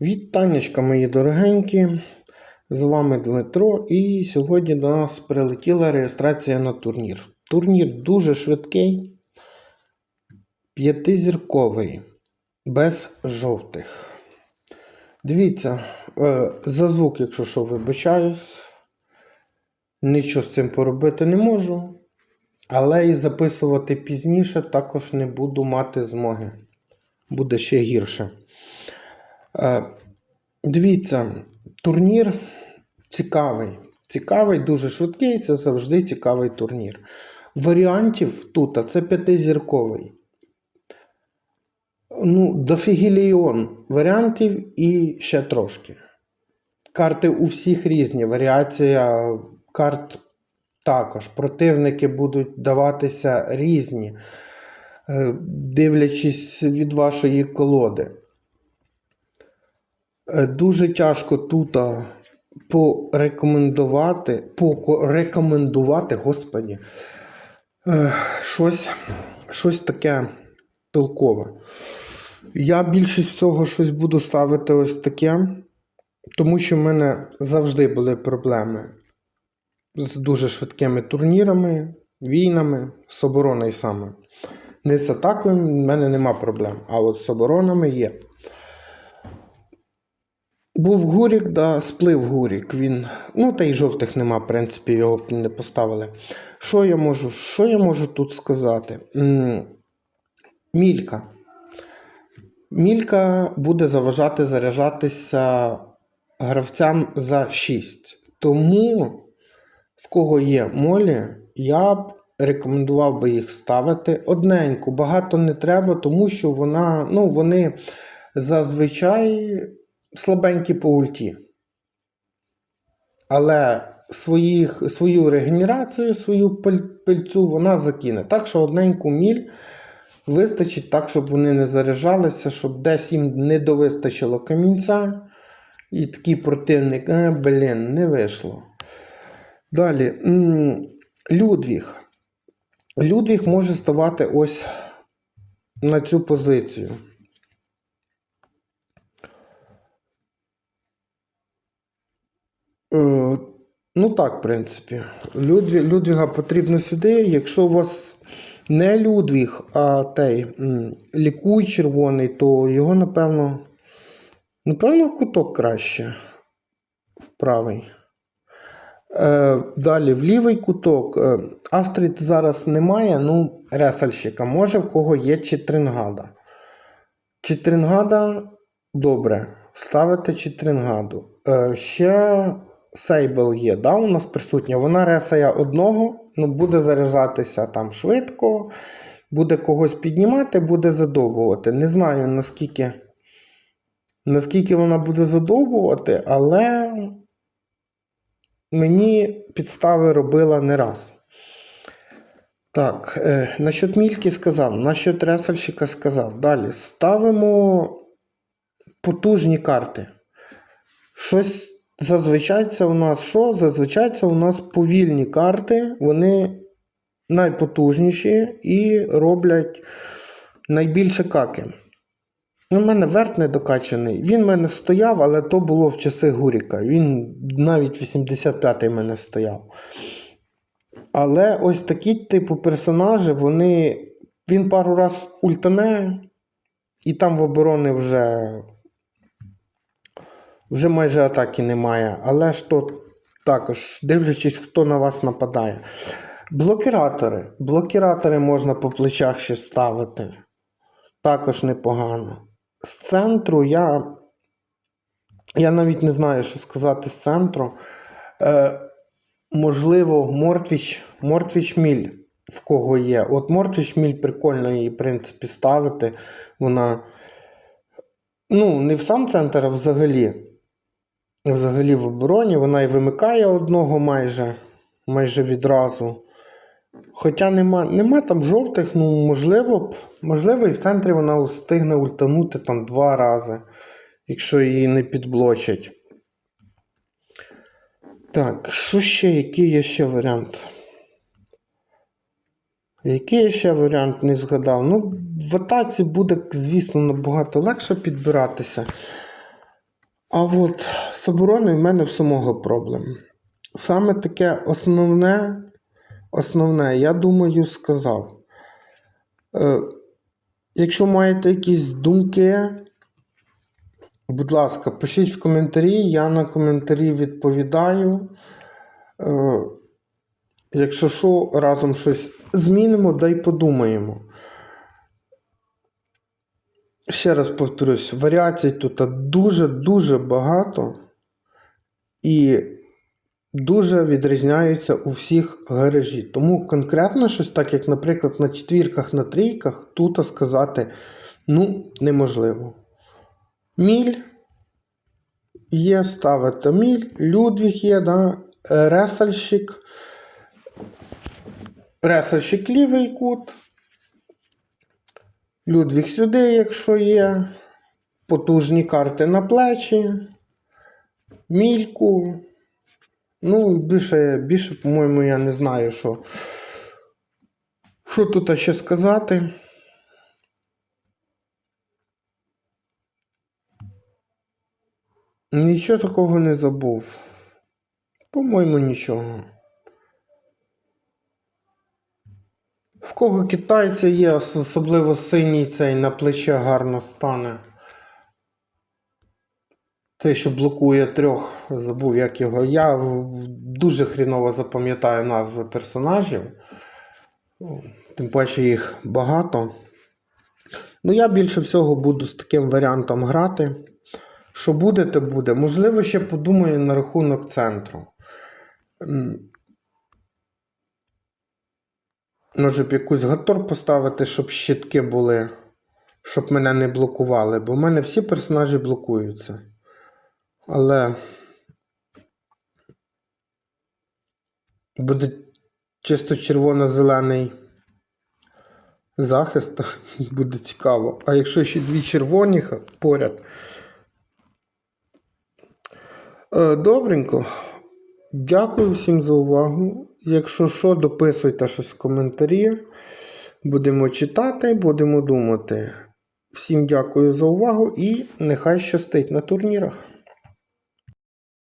Вітанечка, мої дорогенькі. З вами Дмитро, і сьогодні до нас прилетіла реєстрація на турнір. Турнір дуже швидкий, п'ятизірковий, без жовтих. Дивіться, е, за звук, якщо що, вибачаюсь. Нічого з цим поробити не можу. Але і записувати пізніше також не буду мати змоги. Буде ще гірше. Е, Дивіться, турнір цікавий. Цікавий, дуже швидкий, це завжди цікавий турнір. Варіантів тут, а це п'ятизірковий. Ну, дофігіліон варіантів і ще трошки. Карти у всіх різні. Варіація карт також. Противники будуть даватися різні, е, дивлячись від вашої колоди. Е, Дуже тяжко тут порекомендувати, порекомендувати, господі, е, щось, щось таке толкове. Я більшість всього щось буду ставити ось таке, тому що в мене завжди були проблеми з дуже швидкими турнірами, війнами, з обороною саме. Не з атакою в мене нема проблем, а от з оборонами є. Був Гурік, да, сплив Гурік. Він. Ну, та й жовтих нема, в принципі, його не поставили. Що я можу, що я можу тут сказати? Мілька. Мілька буде заважати заряджатися гравцям за 6. Тому, в кого є молі, я б рекомендував би їх ставити одненьку. Багато не треба, тому що вона, ну, вони зазвичай слабенькі по ульті. Але своїх, свою регенерацію, свою пильцю вона закине. Так що одненьку міль вистачить так, щоб вони не заряджалися, щоб десь їм не довистачило камінця. І такий противник, а, блін, не вийшло. Далі. Людвіг. Людвіг може ставати ось на цю позицію. Ну так, в принципі. Людві, Людвіга потрібно сюди. Якщо у вас не Людвіг, а той лікуй червоний, то його, напевно, напевно, в куток краще. В правий. Е, далі, в лівий куток. Е, Астрид зараз немає, ну, ресальщика. Може, в кого є Читрингада. Читрингада добре. Ставите Читрингаду. Е, ще Сейбл є, да, у нас присутня. Вона ресає одного, ну, буде заряджатися там швидко, буде когось піднімати, буде задовбувати. Не знаю, наскільки, наскільки вона буде задовбувати, але мені підстави робила не раз. Так, е, насчет мільки сказав, насчет ресальщика сказав. Далі ставимо потужні карти. Щось зазвичай це у нас що? Зазвичай це у нас повільні карти, вони найпотужніші і роблять найбільше каки. У мене верт не докачаний. Він в мене стояв, але то було в часи Гуріка. Він навіть 85-й в мене стояв. Але ось такі типу персонажі, вони. Він пару раз ультане, і там в оборони вже вже майже атаки немає. Але ж то також, дивлячись, хто на вас нападає. Блокіратори. Блокіратори можна по плечах ще ставити. Також непогано. З центру я. Я навіть не знаю, що сказати з центру. Е, можливо, Мортвіч, Мортвіч Міль в кого є. От Мортвіч Міль прикольно її, в принципі, ставити. Вона. Ну, не в сам центр, а взагалі. Взагалі в обороні. Вона і вимикає одного майже, майже відразу. Хоча нема, нема там жовтих, ну можливо, можливо, і в центрі вона встигне ультанути там два рази, якщо її не підблочать. Так, що ще, який є ще варіант? Який я ще варіант не згадав? Ну, в атаці буде, звісно, набагато легше підбиратися. А от з обороною в мене в самого проблем. Саме таке основне, основне, я думаю, сказав. Е, якщо маєте якісь думки, будь ласка, пишіть в коментарі, я на коментарі відповідаю. Е, якщо що, разом щось змінимо, да й подумаємо. Ще раз повторюсь, варіацій тут дуже-дуже багато і дуже відрізняються у всіх гаражі. Тому конкретно щось так, як, наприклад, на четвірках, на трійках, тут сказати ну, неможливо. Міль є, ставити міль, Людвіг є, да? ресальщик, ресальщик лівий кут. Людвіг сюди, якщо є. Потужні карти на плечі. Мільку. Ну, більше, більше, по-моєму, я не знаю, що. Що тут ще сказати. Нічого такого не забув. По-моєму, нічого. В кого китайці є, особливо синій цей на плече гарно стане. Той, що блокує трьох, забув як його. Я дуже хріново запам'ятаю назви персонажів. Тим паче їх багато. Ну, я більше всього буду з таким варіантом грати. Що буде, те буде. Можливо, ще подумаю на рахунок центру. М, Може б якусь гатор поставити, щоб щитки були, щоб мене не блокували, бо в мене всі персонажі блокуються. Але буде чисто червоно-зелений захист, буде цікаво. А якщо ще дві червоні поряд. Е, Добренько. Дякую всім за увагу. Якщо що, дописуйте щось в коментарі. Будемо читати, будемо думати. Всім дякую за увагу і нехай щастить на турнірах.